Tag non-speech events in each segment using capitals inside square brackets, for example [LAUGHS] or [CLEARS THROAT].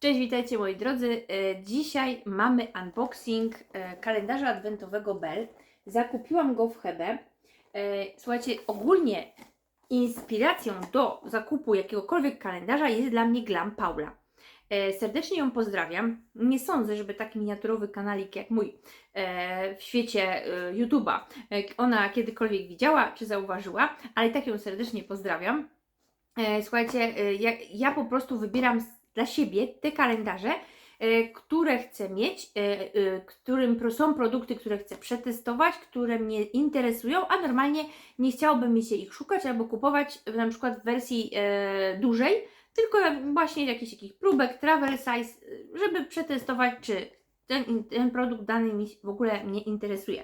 Cześć, witajcie moi drodzy. E, Dzisiaj mamy unboxing e, kalendarza adwentowego Bell. Zakupiłam go w Hebe. E, Słuchajcie, ogólnie inspiracją do zakupu jakiegokolwiek kalendarza jest dla mnie Glam Paula. Serdecznie ją pozdrawiam. Nie sądzę, żeby taki miniaturowy kanalik jak mój w świecie YouTube'a ona kiedykolwiek widziała czy zauważyła, ale tak ją serdecznie pozdrawiam. Słuchajcie, ja, ja po prostu wybieram dla siebie te kalendarze, e, które chcę mieć, e, e, którym są produkty, które chcę przetestować, które mnie interesują, a normalnie nie chciałabym mi się ich szukać albo kupować na przykład w wersji dużej, tylko właśnie jakichś takich próbek, travel size, żeby przetestować, czy ten, ten produkt dany mi w ogóle mnie interesuje.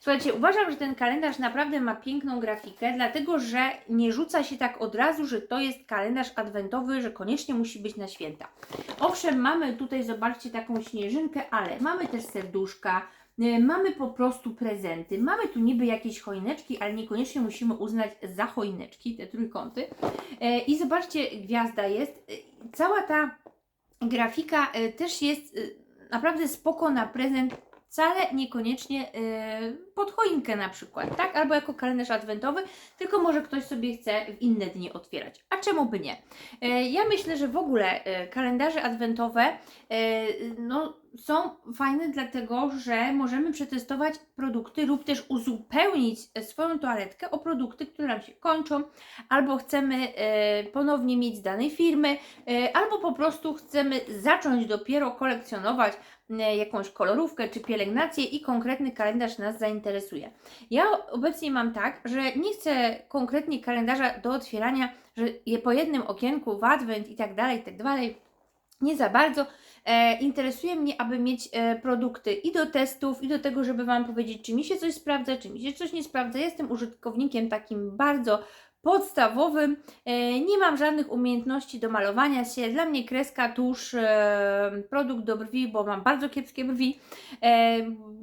Słuchajcie, uważam, że ten kalendarz naprawdę ma piękną grafikę, dlatego że nie rzuca się tak od razu, że to jest kalendarz adwentowy, że koniecznie musi być na święta. Owszem, mamy tutaj, zobaczcie, taką śnieżynkę, ale mamy też serduszka, y, mamy po prostu prezenty, mamy tu niby jakieś choineczki, ale niekoniecznie musimy uznać za choineczki te trójkąty. E, I zobaczcie, gwiazda jest. E, Cała ta grafika e, też jest naprawdę spoko na prezent wcale niekoniecznie yy, pod choinkę na przykład, tak? Albo jako kalendarz adwentowy, tylko może ktoś sobie chce w inne dni otwierać. A czemu by nie? Yy, ja myślę, że w ogóle yy, kalendarze adwentowe no, są fajne dlatego, że możemy przetestować produkty lub też uzupełnić swoją toaletkę o produkty, które nam się kończą, albo chcemy ponownie mieć z danej firmy, albo po prostu chcemy zacząć dopiero kolekcjonować jakąś kolorówkę czy pielęgnację i konkretny kalendarz nas zainteresuje. Ja obecnie mam tak, że nie chcę konkretnie kalendarza do otwierania, że je po jednym okienku w adwent i tak dalej, i tak dalej. Nie za bardzo. E, interesuje mnie, aby mieć e, produkty i do testów, i do tego, żeby Wam powiedzieć, czy mi się coś sprawdza, czy mi się coś nie sprawdza. Jestem użytkownikiem takim bardzo podstawowym. E, nie mam żadnych umiejętności do malowania się. Dla mnie kreska, tusz, e, produkt do brwi, bo mam bardzo kiepskie brwi. E,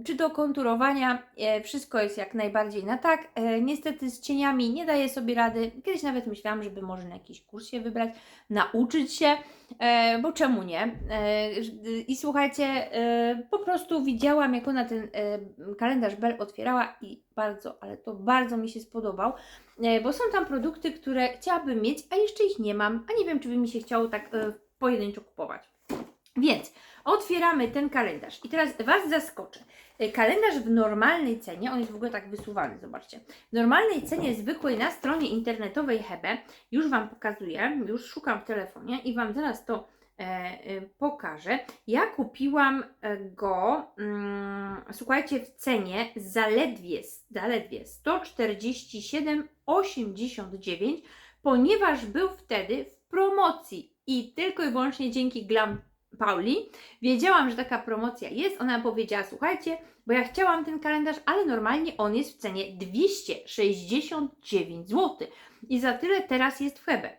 czy do konturowania, wszystko jest jak najbardziej na tak. Niestety z cieniami nie daję sobie rady. Kiedyś nawet myślałam, żeby może na jakiś kurs się wybrać, nauczyć się, bo czemu nie? E, I słuchajcie, e, po prostu widziałam, jak ona ten e, kalendarz Bell otwierała i bardzo, ale to bardzo mi się spodobał, e, bo są tam produkty, które chciałabym mieć, a jeszcze ich nie mam, a nie wiem, czy by mi się chciało tak e, pojedynczo kupować. Więc otwieramy ten kalendarz i teraz Was zaskoczę. E, Kalendarz w normalnej cenie, on jest w ogóle tak wysuwany, zobaczcie. W normalnej cenie zwykłej na stronie internetowej Hebe, już Wam pokazuję, już szukam w telefonie i Wam zaraz to e, e, pokażę. Ja kupiłam e, go, mm, słuchajcie, w cenie zaledwie, zaledwie 147,89, ponieważ był wtedy w promocji i tylko i wyłącznie dzięki Glam Pauli wiedziałam, że taka promocja jest. Ona powiedziała: Słuchajcie, bo ja chciałam ten kalendarz, ale normalnie on jest w cenie 269 zł. I za tyle teraz jest w Hebe.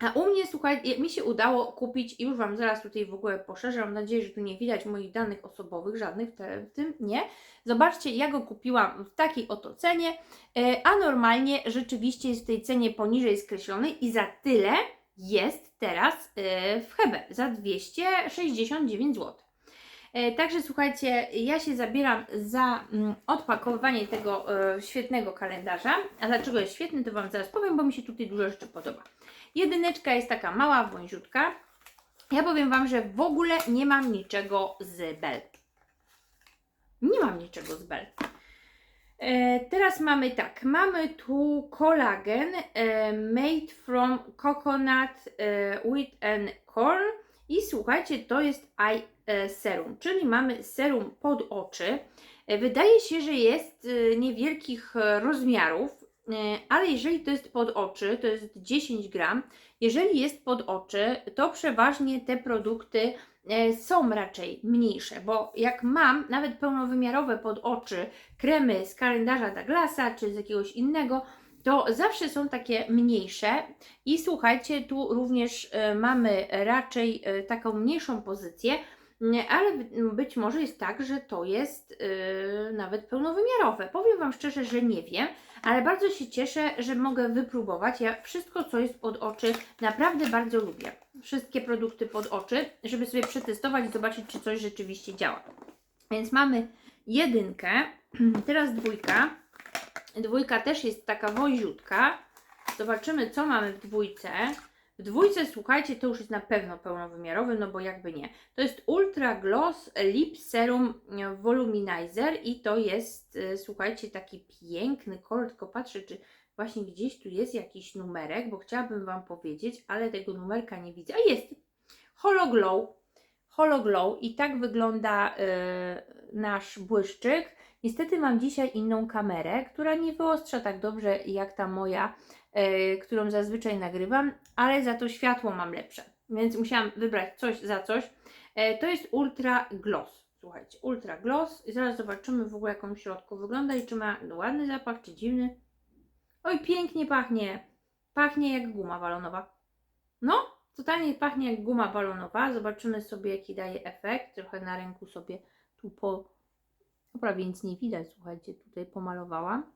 A u mnie, słuchajcie, mi się udało kupić, i już Wam zaraz tutaj w ogóle poszerzę, mam nadzieję, że tu nie widać moich danych osobowych, żadnych w, tym nie. Zobaczcie, ja go kupiłam w takiej oto cenie, e, a normalnie rzeczywiście jest w tej cenie poniżej skreślonej i za tyle jest teraz e, w Hebe, za 269 zł. E, Także słuchajcie, ja się zabieram za mm, odpakowywanie tego e, świetnego kalendarza. A dlaczego jest świetny, to Wam zaraz powiem, bo mi się tutaj dużo rzeczy podoba. Jedyneczka jest taka mała, wąziutka. Ja powiem Wam, że w ogóle nie mam niczego z Bell. Nie mam niczego z Bell. E, teraz mamy tak, mamy tu kolagen e, made from coconut e, wheat and corn i słuchajcie, to jest eye serum, czyli mamy serum pod oczy. Wydaje się, że jest niewielkich rozmiarów, ale jeżeli to jest pod oczy, to jest 10 gram. Jeżeli jest pod oczy, to przeważnie te produkty są raczej mniejsze, bo jak mam nawet pełnowymiarowe pod oczy kremy z kalendarza Douglasa czy z jakiegoś innego, to zawsze są takie mniejsze i słuchajcie, tu również e, mamy raczej e, taką mniejszą pozycję, nie, ale by- być może jest tak, że to jest e, nawet pełnowymiarowe. Powiem Wam szczerze, że nie wiem, ale bardzo się cieszę, że mogę wypróbować. Ja wszystko, co jest pod oczy, naprawdę bardzo lubię. Wszystkie produkty pod oczy, żeby sobie przetestować i zobaczyć, czy coś rzeczywiście działa. Więc mamy jedynkę, [CLEARS THROAT] teraz dwójka. Dwójka też jest taka wąziutka. Zobaczymy, co mamy w dwójce. W dwójce, słuchajcie, to już jest na pewno pełnowymiarowy, no bo jakby nie. To jest Ultra Gloss Lip Serum Voluminizer i to jest, e, słuchajcie, taki piękny kolor, tylko patrzę, czy właśnie gdzieś tu jest jakiś numerek, bo chciałabym Wam powiedzieć, ale tego numerka nie widzę. A jest! Hologlow. Hologlow i tak wygląda e, nasz błyszczyk. Niestety mam dzisiaj inną kamerę, która nie wyostrza tak dobrze jak ta moja, e, którą zazwyczaj nagrywam, ale za to światło mam lepsze. Więc musiałam wybrać coś za coś. E, to jest Ultra Gloss. Słuchajcie, Ultra Gloss. I zaraz zobaczymy w ogóle jak on w środku wygląda i czy ma ładny zapach, czy dziwny. Oj, pięknie pachnie. Pachnie jak guma balonowa. No, totalnie pachnie jak guma balonowa. Zobaczymy sobie jaki daje efekt. Trochę na ręku sobie tu po... No prawie nic nie widać, słuchajcie, tutaj pomalowałam.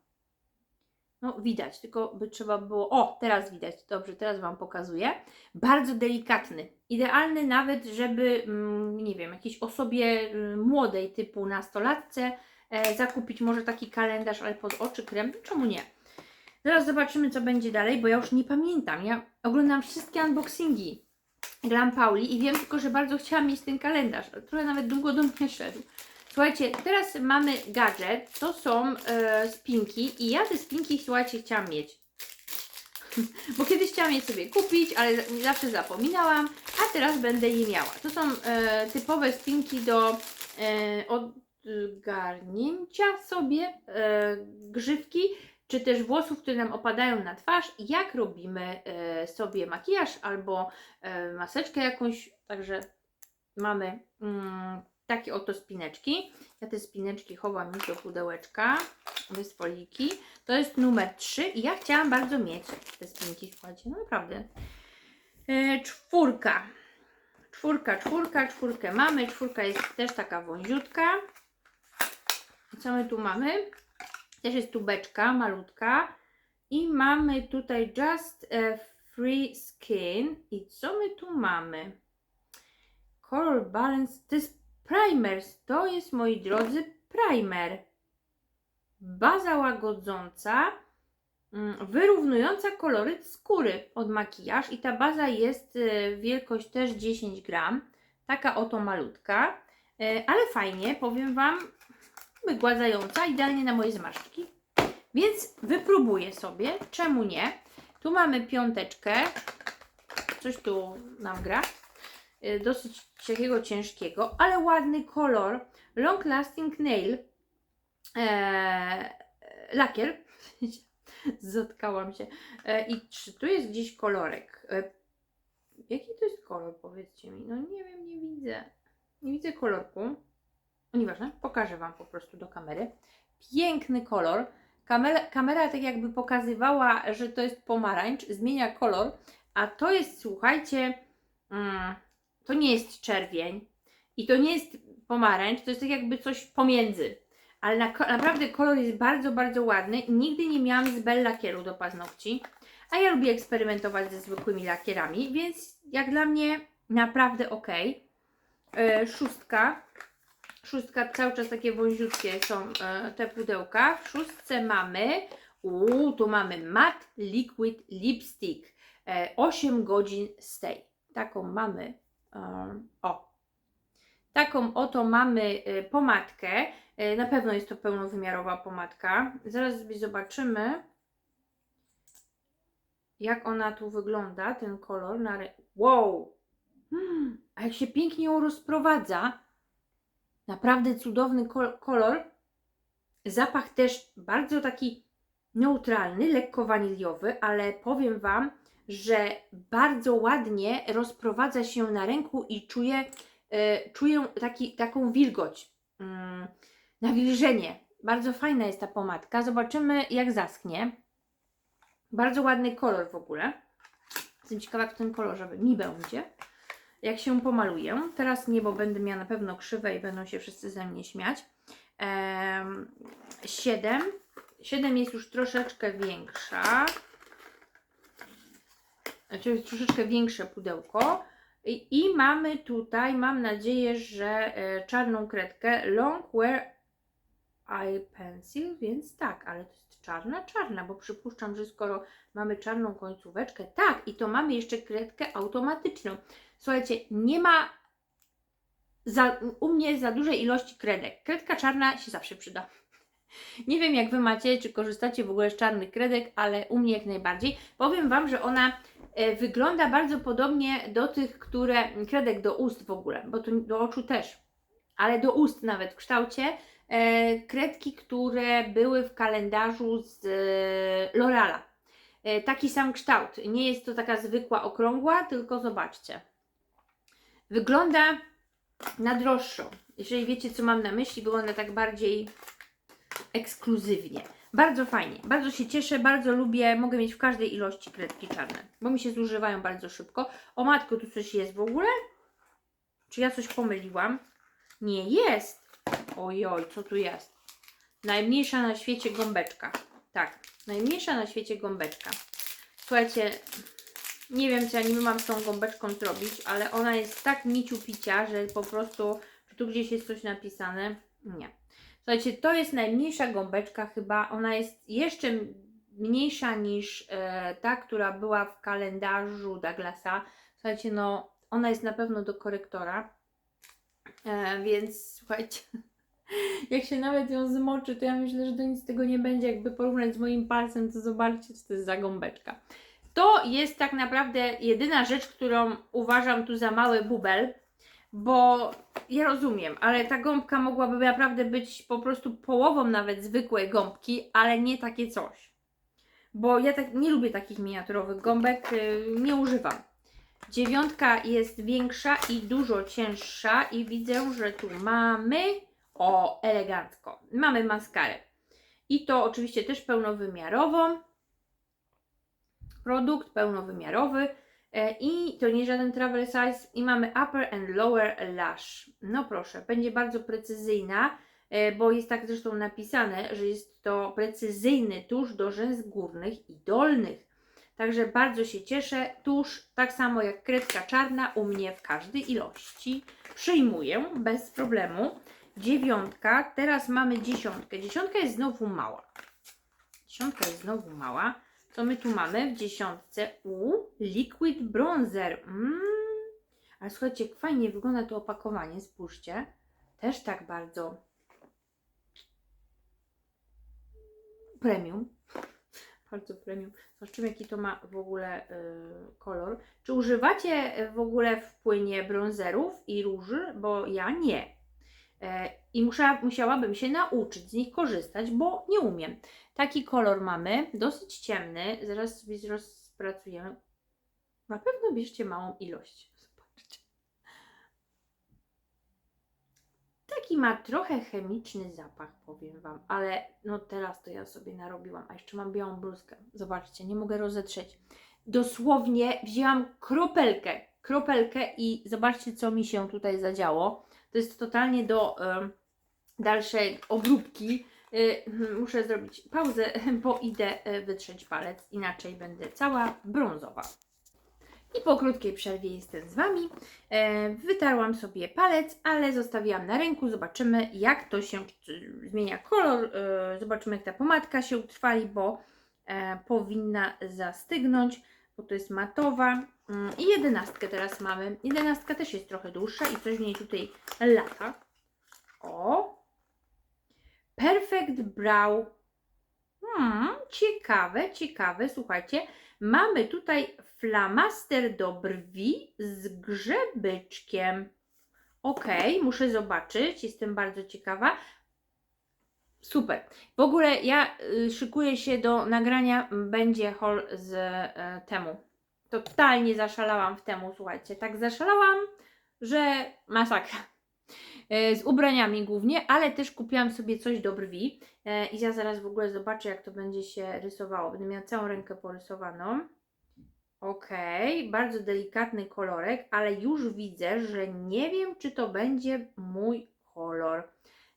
No widać, tylko by trzeba było... O, teraz widać, dobrze, teraz Wam pokazuję. Bardzo delikatny. Idealny nawet, żeby, mm, nie wiem, jakiejś osobie mm, młodej typu nastolatce e, zakupić może taki kalendarz, ale pod oczy krem. Czemu nie? Zaraz zobaczymy, co będzie dalej, bo ja już nie pamiętam. Ja oglądam wszystkie unboxingi Glam Pauli i wiem tylko, że bardzo chciałam mieć ten kalendarz. ale Trochę nawet długo do mnie szedł. Słuchajcie, teraz mamy gadżet. To są e, spinki i ja te spinki, słuchajcie, chciałam mieć. [LAUGHS] Bo kiedyś chciałam je sobie kupić, ale zawsze zapominałam, a teraz będę je miała. To są e, typowe spinki do e, odgarnięcia sobie e, grzywki czy też włosów, które nam opadają na twarz, jak robimy e, sobie makijaż albo e, maseczkę jakąś. Także mamy mm, takie oto spineczki. Ja te spineczki chowam już do pudełeczka bez foliki. To jest numer 3 i ja chciałam bardzo mieć te spinki, słuchajcie, no naprawdę. E, czwórka. Czwórka, czwórka, czwórkę mamy. Czwórka jest też taka wąziutka. I Co my tu mamy? Też jest tubeczka malutka. I mamy tutaj Just Free Skin. I co my tu mamy? Color Balance. To jest primers. To jest, moi drodzy, primer. Baza łagodząca, mm, wyrównująca koloryt skóry od makijaż. I ta baza jest e, wielkość też 10 gram. Taka oto malutka. E, Ale fajnie, powiem Wam, wygładzająca, idealnie na moje zmarszczki. Więc wypróbuję sobie, czemu nie. Tu mamy piąteczkę, coś tu nam gra, Y, dosyć takiego ciężkiego, ale ładny kolor, long lasting nail, eee, lakier, [LAUGHS] zatkałam się. E, I czy tu jest gdzieś kolorek? E, jaki to jest kolor, powiedzcie mi? No nie wiem, nie widzę. Nie widzę kolorku. Nieważne, pokażę Wam po prostu do kamery. Piękny kolor. Kamera, kamera tak jakby pokazywała, że to jest pomarańcz, zmienia kolor, a to jest, słuchajcie, mm, to nie jest czerwień i to nie jest pomarańcz, to jest tak jakby coś pomiędzy. Ale na, naprawdę kolor jest bardzo, bardzo ładny. Nigdy nie miałam z Bell lakieru do paznokci, a ja lubię eksperymentować ze zwykłymi lakierami, więc jak dla mnie naprawdę ok. E, szóstka. Szóstka, cały czas takie wąziutkie są e, te pudełka. W szóstce mamy, uuu, tu mamy Matte Liquid Lipstick. E, 8 godzin stay. Taką mamy. E, o. Taką oto mamy e, pomadkę. E, na pewno jest to pełnowymiarowa pomadka. Zaraz sobie zobaczymy, jak ona tu wygląda, ten kolor. Na wow! Hmm, a jak się pięknie ją rozprowadza. Naprawdę cudowny kol- kolor. Zapach też bardzo taki neutralny, lekko waniliowy, ale powiem Wam, że bardzo ładnie rozprowadza się na ręku i czuję, e, czuję taki, taką wilgoć, mm, nawilżenie. Bardzo fajna jest ta pomadka. Zobaczymy, jak zaschnie. Bardzo ładny kolor w ogóle. Jestem ciekawa, jak w tym kolorze mi będzie. Jak się pomaluję. Teraz nie, bo będę miała na pewno krzywe i będą się wszyscy ze mnie śmiać. Em, 7. 7 jest już troszeczkę większa. Znaczy troszeczkę większe pudełko. I, I mamy tutaj, mam nadzieję, że e, czarną kredkę Long Wear Eye Pencil, więc tak, ale to jest czarna, czarna, bo przypuszczam, że skoro mamy czarną końcóweczkę, tak, i to mamy jeszcze kredkę automatyczną. Słuchajcie, nie ma za, u mnie za dużej ilości kredek. Kredka czarna się zawsze przyda. [LAUGHS] Nie wiem, jak Wy macie, czy korzystacie w ogóle z czarnych kredek, ale u mnie jak najbardziej. Powiem Wam, że ona e, wygląda bardzo podobnie do tych, które kredek do ust w ogóle, bo to do oczu też, ale do ust nawet w kształcie e, kredki, które były w kalendarzu z e, L'Oreala. Taki sam kształt. Nie jest to taka zwykła okrągła, tylko zobaczcie. Wygląda na droższą. Jeżeli wiecie, co mam na myśli, wygląda tak bardziej ekskluzywnie. Bardzo fajnie, bardzo się cieszę, bardzo lubię, mogę mieć w każdej ilości kredki czarne, bo mi się zużywają bardzo szybko. O matko, tu coś jest w ogóle? Czy ja coś pomyliłam? Nie jest. Ojoj, co tu jest? Najmniejsza na świecie gąbeczka. Tak, najmniejsza na świecie gąbeczka. Słuchajcie, nie wiem, co ja niby mam z tą gąbeczką zrobić, ale ona jest tak miciu picia, że po prostu, czy tu gdzieś jest coś napisane? Nie. Słuchajcie, to jest najmniejsza gąbeczka chyba. Ona jest jeszcze mniejsza niż e, ta, która była w kalendarzu Douglasa. Słuchajcie, no ona jest na pewno do korektora. E, więc słuchajcie, [LAUGHS] jak się nawet ją zmoczy, to ja myślę, że to nic tego nie będzie. Jakby porównać z moim palcem, to zobaczcie, co to jest za gąbeczka. To jest tak naprawdę jedyna rzecz, którą uważam tu za mały bubel, bo ja rozumiem, ale ta gąbka mogłaby naprawdę być po prostu połową nawet zwykłej gąbki, ale nie takie coś. Bo ja tak nie lubię takich miniaturowych gąbek, yy, nie używam. Dziewiątka jest większa i dużo cięższa i widzę, że tu mamy, o elegancko, mamy maskarę. I to oczywiście też pełnowymiarową. Produkt pełnowymiarowy. E, I to nie żaden travel size. I mamy upper and lower lash. No proszę, będzie bardzo precyzyjna, e, bo jest tak zresztą napisane, że jest to precyzyjny tusz do rzęs górnych i dolnych. Także bardzo się cieszę. Tusz, tak samo jak kredka czarna, u mnie w każdej ilości. Przyjmuję bez problemu. Dziewiątka, teraz mamy dziesiątkę. Dziesiątka jest znowu mała. Dziesiątka jest znowu mała. Co my tu mamy w dziesiątce? U, liquid bronzer. Mm. Ale słuchajcie, jak fajnie wygląda to opakowanie, spójrzcie. Też tak bardzo premium. [LAUGHS] Bardzo premium. Zobaczymy, jaki to ma w ogóle y, kolor. Czy używacie w ogóle w płynie bronzerów i róży? Bo ja nie. E, I musiała, musiałabym się nauczyć z nich korzystać, bo nie umiem. Taki kolor mamy, dosyć ciemny. Zaraz sobie rozpracujemy. Na pewno bierzcie małą ilość. Zobaczcie. Taki ma trochę chemiczny zapach, powiem Wam, ale no teraz to ja sobie narobiłam. A jeszcze mam białą bluzkę. Zobaczcie, nie mogę rozetrzeć. Dosłownie wzięłam kropelkę, kropelkę i zobaczcie, co mi się tutaj zadziało. To jest totalnie do dalszej obróbki. Y, muszę zrobić pauzę, [LAUGHS] bo idę y, wytrzeć palec, inaczej będę cała brązowa. I po krótkiej przerwie jestem z Wami. E, wytarłam sobie palec, ale zostawiłam na ręku. Zobaczymy, jak to się zmienia kolor. E, zobaczymy, jak ta pomadka się utrwali, bo e, powinna zastygnąć, bo to jest matowa. Mm, I jedenastkę teraz mamy. Jedenastka też jest trochę dłuższa i coś w niej tutaj lata. O! Perfect Brow. Hmm, ciekawe, ciekawe. Słuchajcie, mamy tutaj flamaster do brwi z grzebyczkiem. Ok, muszę zobaczyć, jestem bardzo ciekawa. Super. W ogóle ja y, szykuję się do nagrania, będzie haul z y, temu. Totalnie zaszalałam w temu, słuchajcie. Tak zaszalałam, że masakra. Y, z ubraniami głównie, ale też kupiłam sobie coś do brwi. Y, I ja zaraz w ogóle zobaczę, jak to będzie się rysowało. Będę miała całą rękę porysowaną. Ok, bardzo delikatny kolorek, ale już widzę, że nie wiem, czy to będzie mój kolor.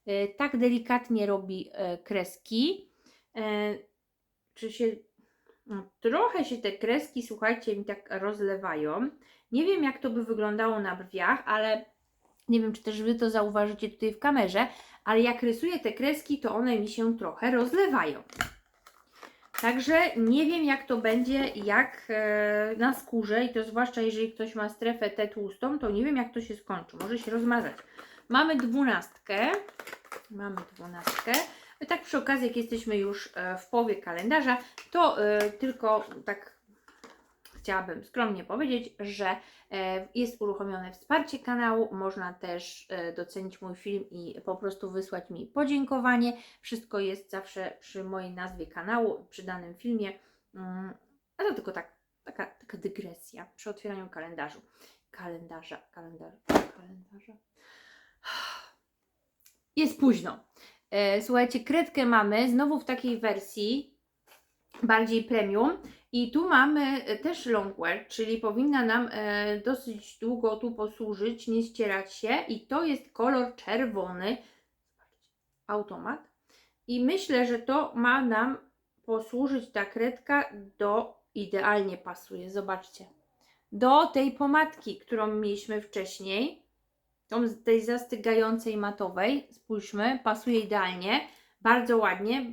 E, tak delikatnie robi e, kreski. E, czy się. No, Trochę się te kreski, słuchajcie, mi tak rozlewają. Nie wiem, jak to by wyglądało na brwiach, ale nie wiem, czy też Wy to zauważycie tutaj w kamerze, ale jak rysuję te kreski, to one mi się trochę rozlewają. Także nie wiem, jak to będzie, jak e, na skórze, i to zwłaszcza jeżeli ktoś ma strefę tę tłustą, to nie wiem, jak to się skończy. Może się rozmazać. Mamy dwunastkę. Mamy dwunastkę. Tak przy okazji, jak jesteśmy już e, w połowie kalendarza, to e, tylko tak chciałabym skromnie powiedzieć, że e, jest uruchomione wsparcie kanału. Można też docenić mój film i po prostu wysłać mi podziękowanie. Wszystko jest zawsze przy mojej nazwie kanału, przy danym filmie. Mm, A to tylko tak, taka, taka dygresja przy otwieraniu kalendarzu. Kalendarza, kalendarza, kalendarza. [SIGHS] Jest późno. E, Słuchajcie, kredkę mamy znowu w takiej wersji bardziej premium. I tu mamy e, też longwear, czyli powinna nam e, dosyć długo tu posłużyć, nie ścierać się. I to jest kolor czerwony. Automat. I myślę, że to ma nam posłużyć ta kredka do, idealnie pasuje, zobaczcie, do tej pomadki, którą mieliśmy wcześniej, tą tej zastygającej matowej, spójrzmy, pasuje idealnie, bardzo ładnie,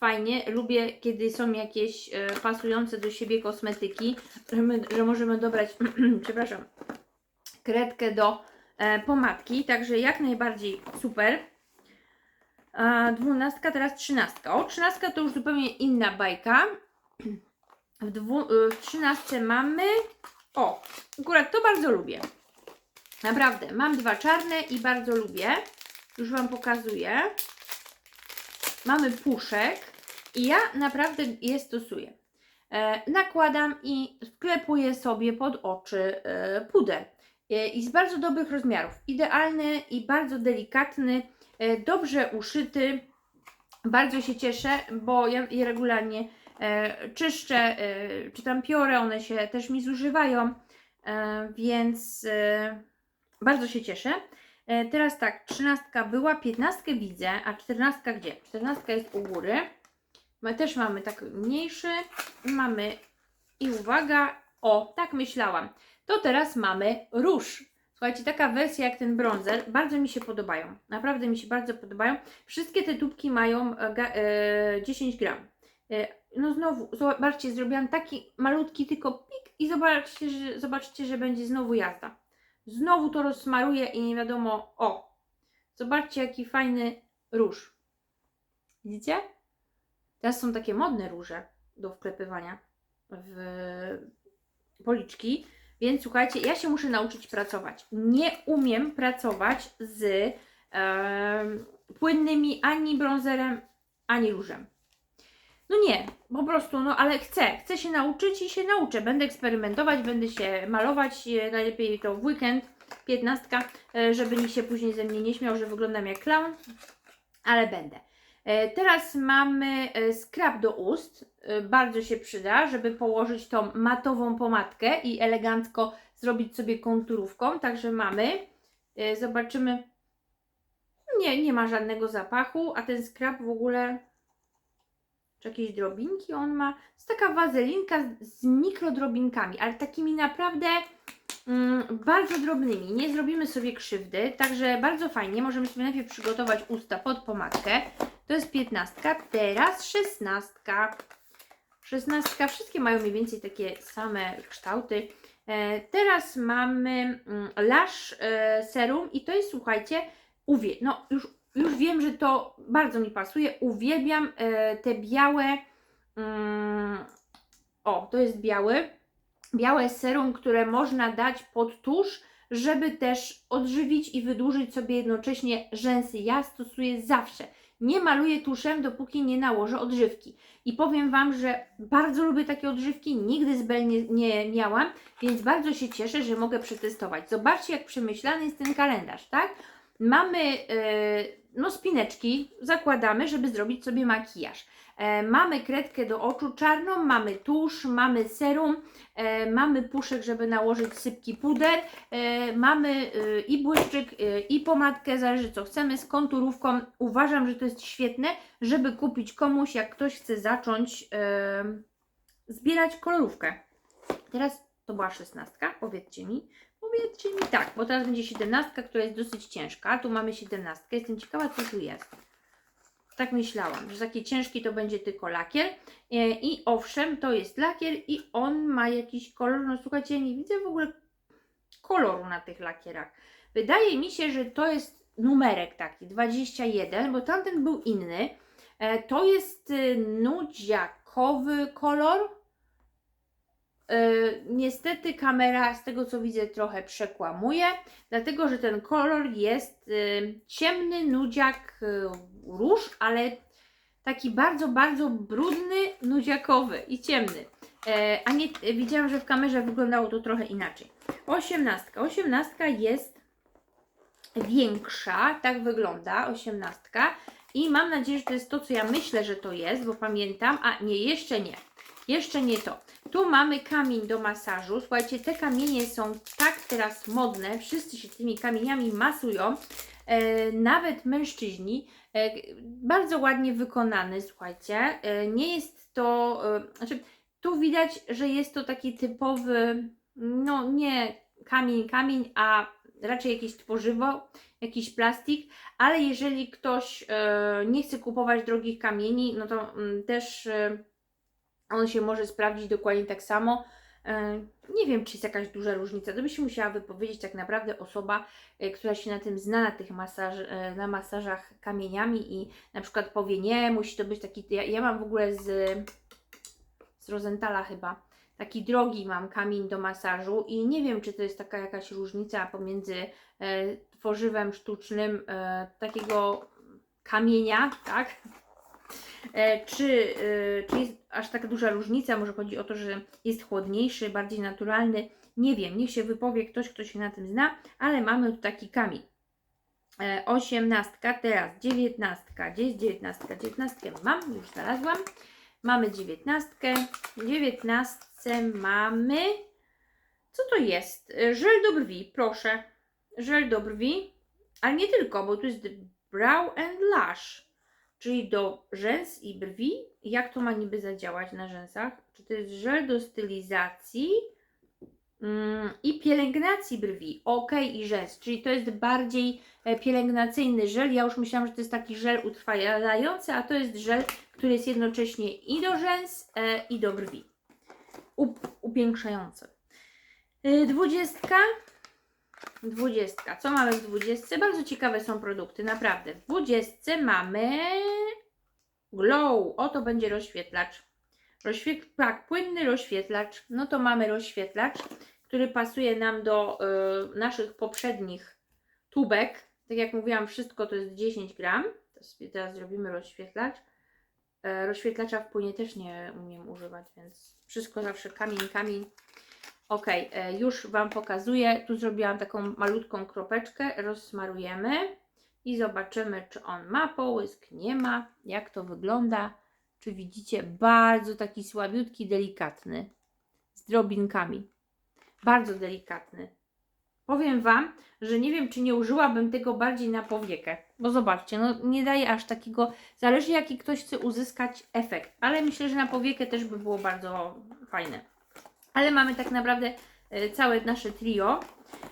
fajnie, lubię kiedy są jakieś e, pasujące do siebie kosmetyki, że, my, że możemy dobrać, [CLEARS THROAT] przepraszam, kredkę do e, pomadki, także jak najbardziej super. Dwunastka, teraz trzynastka. O, trzynastka to już zupełnie inna bajka. W, dwu, y, w trzynastce mamy. O, akurat to bardzo lubię. Naprawdę, mam dwa czarne i bardzo lubię. Już Wam pokazuję. Mamy puszek i ja naprawdę je stosuję. E, nakładam i wklepuję sobie pod oczy e, puder. E, I z bardzo dobrych rozmiarów. Idealny i bardzo delikatny, e, dobrze uszyty. Bardzo się cieszę, bo ja je regularnie e, czyszczę, e, czy tam piorę, one się też mi zużywają, e, więc e, bardzo się cieszę. E, teraz tak, trzynastka była, piętnastkę widzę, a czternastka gdzie? Czternastka jest u góry. My też mamy tak mniejszy, mamy i uwaga, o, tak myślałam. To teraz mamy róż. Słuchajcie, taka wersja jak ten bronzer, bardzo mi się podobają. Naprawdę mi się bardzo podobają. Wszystkie te tubki mają e, ga, e, 10 gram. E, no znowu, zobaczcie, zrobiłam taki malutki tylko pik i zobaczcie, że, zobaczcie, że będzie znowu jazda. Znowu to rozsmaruję i nie wiadomo, o, zobaczcie jaki fajny róż. Widzicie? Teraz są takie modne róże do wklepywania w policzki. Więc słuchajcie, ja się muszę nauczyć pracować. Nie umiem pracować z em, płynnymi ani bronzerem, ani różem. No nie, po prostu, no ale chcę. Chcę się nauczyć i się nauczę. Będę eksperymentować, będę się malować, e, najlepiej to w weekend, 15, e, żeby nikt się później ze mnie nie śmiał, że wyglądam jak clown, ale będę. E, Teraz mamy skrab do ust. Bardzo się przyda, żeby położyć tą matową pomadkę i elegancko zrobić sobie konturówką. Także mamy. Zobaczymy. Nie, nie ma żadnego zapachu, a ten skrab w ogóle. Czy jakieś drobinki on ma? Jest taka wazelinka z- z mikrodrobinkami, ale takimi naprawdę mm, bardzo drobnymi. Nie zrobimy sobie krzywdy, także bardzo fajnie. Możemy sobie najpierw przygotować usta pod pomadkę. To jest piętnastka, teraz szesnastka. Szesnastka, wszystkie mają mniej więcej takie same kształty. E, teraz mamy mm, Lash e, Serum i to jest, słuchajcie, uwie, no już, już wiem, że to bardzo mi pasuje. Uwielbiam e, te białe, mm, o, to jest biały, białe serum, które można dać pod tusz, żeby też odżywić i wydłużyć sobie jednocześnie rzęsy. Ja stosuję zawsze nie maluję tuszem, dopóki nie nałożę odżywki. I powiem Wam, że bardzo lubię takie odżywki, nigdy z Bell nie, nie miałam, więc bardzo się cieszę, że mogę przetestować. Zobaczcie, jak przemyślany jest ten kalendarz, tak? Mamy e, no spineczki, zakładamy, żeby zrobić sobie makijaż. E, mamy kredkę do oczu czarną, mamy tusz, mamy serum, e, mamy puszek, żeby nałożyć sypki puder, e, mamy e, i błyszczyk, e, i pomadkę, zależy co chcemy, z konturówką. Uważam, że to jest świetne, żeby kupić komuś, jak ktoś chce zacząć, e, zbierać kolorówkę. Teraz to była szesnastka, powiedzcie mi. Powiedzcie mi tak, bo teraz będzie siedemnastka, która jest dosyć ciężka. Tu mamy siedemnastkę. Jestem ciekawa, co tu jest. Tak myślałam, że taki ciężki to będzie tylko lakier. E, I owszem, to jest lakier i on ma jakiś kolor. No słuchajcie, ja nie widzę w ogóle koloru na tych lakierach. Wydaje mi się, że to jest numerek taki 21, bo tamten był inny. E, To jest y, nudziakowy kolor. E, Niestety kamera z tego co widzę trochę przekłamuje, dlatego że ten kolor jest y, ciemny nudziak y, róż, ale taki bardzo, bardzo brudny, nudziakowy i ciemny. E, A nie, widziałam, że w kamerze wyglądało to trochę inaczej. Osiemnastka. Osiemnastka jest większa, tak wygląda osiemnastka i mam nadzieję, że to jest to, co ja myślę, że to jest, bo pamiętam, a nie, jeszcze nie, jeszcze nie to. Tu mamy kamień do masażu, słuchajcie, te kamienie są tak teraz modne, wszyscy się tymi kamieniami masują, e, nawet mężczyźni, e, bardzo ładnie wykonany, słuchajcie, e, nie jest to, e, znaczy tu widać, że jest to taki typowy, no nie kamień, kamień, a raczej jakieś tworzywo, jakiś plastik, ale jeżeli ktoś e, nie chce kupować drogich kamieni, no to mm, też e, on się może sprawdzić dokładnie tak samo. E, nie wiem, czy jest jakaś duża różnica. To by się musiała wypowiedzieć tak naprawdę osoba, e, która się na tym zna, na tych masaż, e, na masażach kamieniami i na przykład powie, nie, musi to być taki, ja, ja mam w ogóle z, z Rosenthala chyba, taki drogi mam kamień do masażu i nie wiem, czy to jest taka jakaś różnica pomiędzy tworzywem sztucznym takiego kamienia, tak? E, czy, e, czy jest aż tak duża różnica? Może chodzi o to, że jest chłodniejszy, bardziej naturalny. Nie wiem, niech się wypowie ktoś, kto się na tym zna, ale mamy tu taki kamień. Osiemnastka, teraz dziewiętnastka. Gdzie jest dziewiętnastka? Dziewiętnastkę mam, już znalazłam. Mamy dziewiętnastkę. W dziewiętnastce mamy. Co to jest? E, Żel do brwi, proszę. Żel do brwi, ale nie tylko, bo tu jest brow and lash, czyli do rzęs i brwi. Jak to ma niby zadziałać na rzęsach? Czy to jest żel do stylizacji mm, i pielęgnacji brwi? Ok, i rzęs, czyli to jest bardziej e, pielęgnacyjny żel. Ja już myślałam, że to jest taki żel utrwalający, a to jest żel, który jest jednocześnie i do rzęs, e, i do brwi. Up, upiększający. Y, Dwudziestka. Dwudziestka. Co mamy w dwudziestce? Bardzo ciekawe są produkty, naprawdę. W dwudziestce mamy Glow. Oto będzie rozświetlacz. Rozświetl... Tak, płynny rozświetlacz. No to mamy rozświetlacz, który pasuje nam do y, naszych poprzednich tubek. Tak jak mówiłam, wszystko to jest 10 gram. Teraz zrobimy rozświetlacz. E, rozświetlacza w płynie też nie umiem używać, więc wszystko zawsze kamień, kamień. Ok, e, już Wam pokazuję. Tu zrobiłam taką malutką kropeczkę. Rozsmarujemy i zobaczymy, czy on ma połysk, nie ma, jak to wygląda. Czy widzicie, bardzo taki słabiutki, delikatny, z drobinkami. Bardzo delikatny. Powiem Wam, że nie wiem, czy nie użyłabym tego bardziej na powiekę, bo zobaczcie, no nie daje aż takiego, zależy jaki ktoś chce uzyskać efekt, ale myślę, że na powiekę też by było bardzo fajne. Ale mamy tak naprawdę e, całe nasze trio.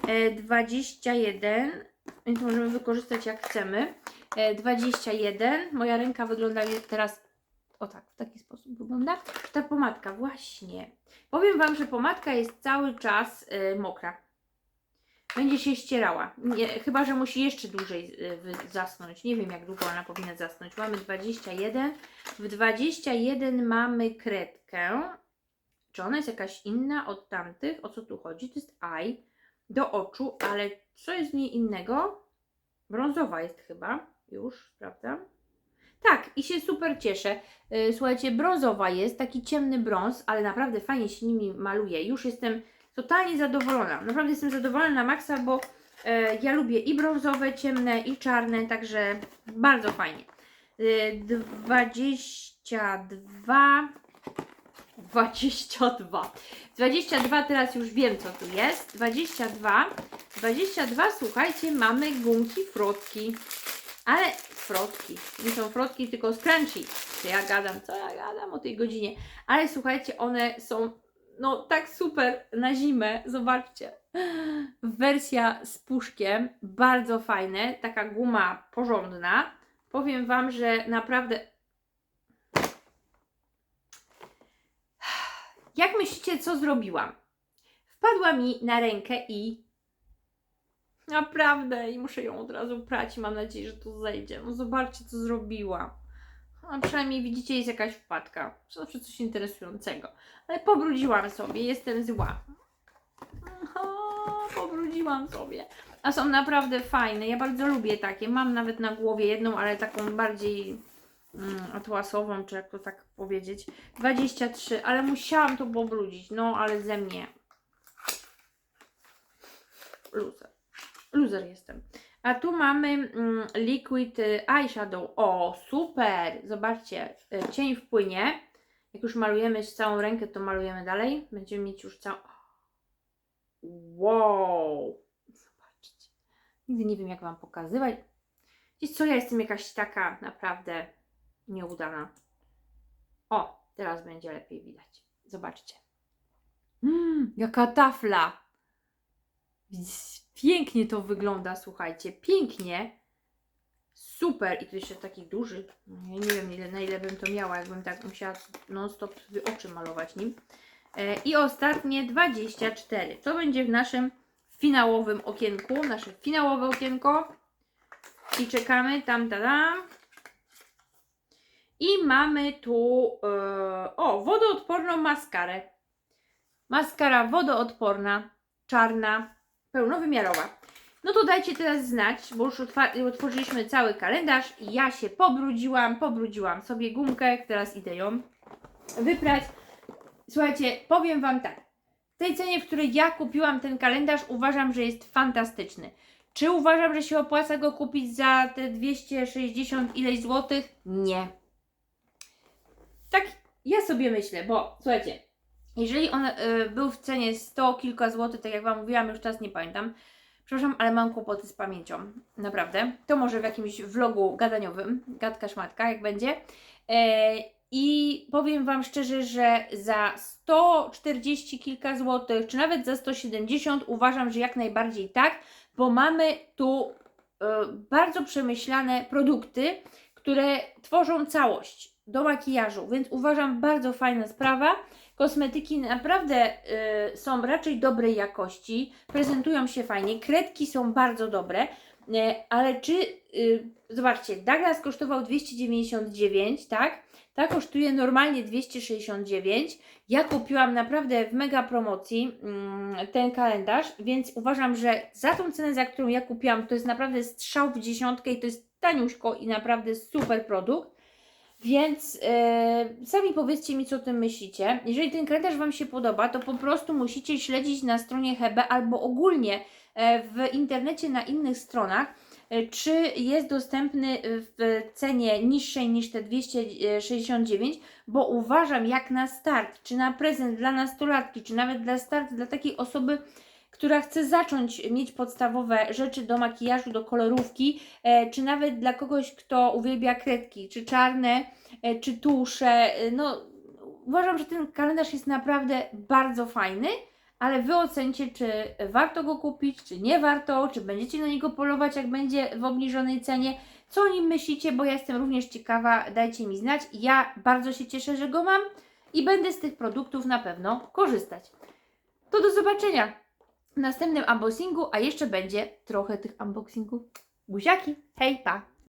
E, 21, więc możemy wykorzystać jak chcemy. E, 21, moja ręka wygląda teraz o tak, w taki sposób wygląda. Ta pomadka, właśnie. Powiem Wam, że pomadka jest cały czas e, mokra. Będzie się ścierała. Nie, chyba, że musi jeszcze dłużej zasnąć. Nie wiem, jak długo ona powinna zasnąć. Mamy 21. W 21 mamy kredkę. Czy ona jest jakaś inna od tamtych? O co tu chodzi? To jest eye do oczu, ale co jest w niej innego? Brązowa jest chyba. Już sprawdzam. Tak, i się super cieszę. Y, Słuchajcie, brązowa jest, taki ciemny brąz, ale naprawdę fajnie się nimi maluje. Już jestem totalnie zadowolona. Naprawdę jestem zadowolona na maksa, bo e, ja lubię i brązowe, ciemne, i czarne, także bardzo fajnie. E, 22 22 22 teraz już wiem co tu jest 22 22 słuchajcie mamy gumki frotki Ale frotki. Nie są frotki, tylko scrunchie. Co ja gadam, co ja gadam o tej godzinie. Ale słuchajcie, one są no tak super na zimę. Zobaczcie. Wersja z puszkiem. Bardzo fajne. Taka guma porządna. Powiem Wam, że naprawdę Jak myślicie, co zrobiłam? Wpadła mi na rękę i naprawdę, i muszę ją od razu prać i mam nadzieję, że to zejdzie. No zobaczcie, co zrobiłam. A przynajmniej widzicie, jest jakaś wpadka. Zawsze coś interesującego. Ale pobrudziłam sobie, jestem zła. Aha, pobrudziłam sobie. A są naprawdę fajne. Ja bardzo lubię takie. Mam nawet na głowie jedną, ale taką bardziej mm, atłasową, czy jak to tak powiedzieć. 23, ale musiałam to pobrudzić. No, ale ze mnie. Loser. Loser jestem. A tu mamy mm, liquid y, eyeshadow. O, super! Zobaczcie, y, cień wpłynie. Jak już malujemy całą rękę, to malujemy dalej. Będziemy mieć już całą. Wow! Zobaczcie. Nigdy nie wiem, jak Wam pokazywać. Wiecie co, ja jestem jakaś taka naprawdę nieudana. O, teraz będzie lepiej widać. Zobaczcie. Mmm, jaka tafla! Pięknie to wygląda, słuchajcie. Pięknie. Super. I tu jeszcze taki duży. No, Ja nie wiem, ile, na ile bym to miała, jakbym tak musiała non-stop oczy malować nim. E, I ostatnie 24. To będzie w naszym finałowym okienku. Nasze finałowe okienko. I czekamy. Tam, tam, tam. I mamy tu e, o, wodoodporną maskarę. Maskara wodoodporna, czarna, pełnowymiarowa. No to dajcie teraz znać, bo już otworzyliśmy cały kalendarz i ja się pobrudziłam, pobrudziłam sobie gumkę, teraz idę ją wyprać. Słuchajcie, powiem Wam tak. W tej cenie, w której ja kupiłam ten kalendarz, uważam, że jest fantastyczny. Czy uważam, że się opłaca go kupić za te 260 ileś złotych? Nie. Tak ja sobie myślę, bo słuchajcie, jeżeli on y, był w cenie 100 kilka złotych, tak jak Wam mówiłam, już czas nie pamiętam, przepraszam, ale mam kłopoty z pamięcią, naprawdę. To może w jakimś vlogu gadaniowym, gadka szmatka, jak będzie. E, I powiem Wam szczerze, że za 140 kilka złotych, czy nawet za 170 uważam, że jak najbardziej tak, bo mamy tu e, bardzo przemyślane produkty, które tworzą całość do makijażu, więc uważam bardzo fajna sprawa. Kosmetyki naprawdę y, są raczej dobrej jakości, prezentują się fajnie, kredki są bardzo dobre, y, ale czy, y, zobaczcie, Douglas kosztował 299, tak? Ta kosztuje normalnie 269. Ja kupiłam naprawdę w mega promocji mm, ten kalendarz, więc uważam, że za tą cenę, za którą ja kupiłam, to jest naprawdę strzał w dziesiątkę i to jest taniuśko i naprawdę super produkt. Więc yy, sami powiedzcie mi, co o tym myślicie. Jeżeli ten kalendarz Wam się podoba, to po prostu musicie śledzić na stronie Hebe albo ogólnie e, w internecie na innych stronach, e, czy jest dostępny w cenie niższej niż te 269, bo uważam, jak na start, czy na prezent dla nastolatki, czy nawet dla start dla takiej osoby, która chce zacząć mieć podstawowe rzeczy do makijażu, do kolorówki, e, czy nawet dla kogoś, kto uwielbia kredki, czy czarne, e, czy tusze. E, no, uważam, że ten kalendarz jest naprawdę bardzo fajny, ale Wy ocencie, czy warto go kupić, czy nie warto, czy będziecie na niego polować, jak będzie w obniżonej cenie. Co o nim myślicie, bo ja jestem również ciekawa, dajcie mi znać. Ja bardzo się cieszę, że go mam i będę z tych produktów na pewno korzystać. To do zobaczenia następnym unboxingu, a jeszcze będzie trochę tych unboxingów. Buziaki, hej, pa!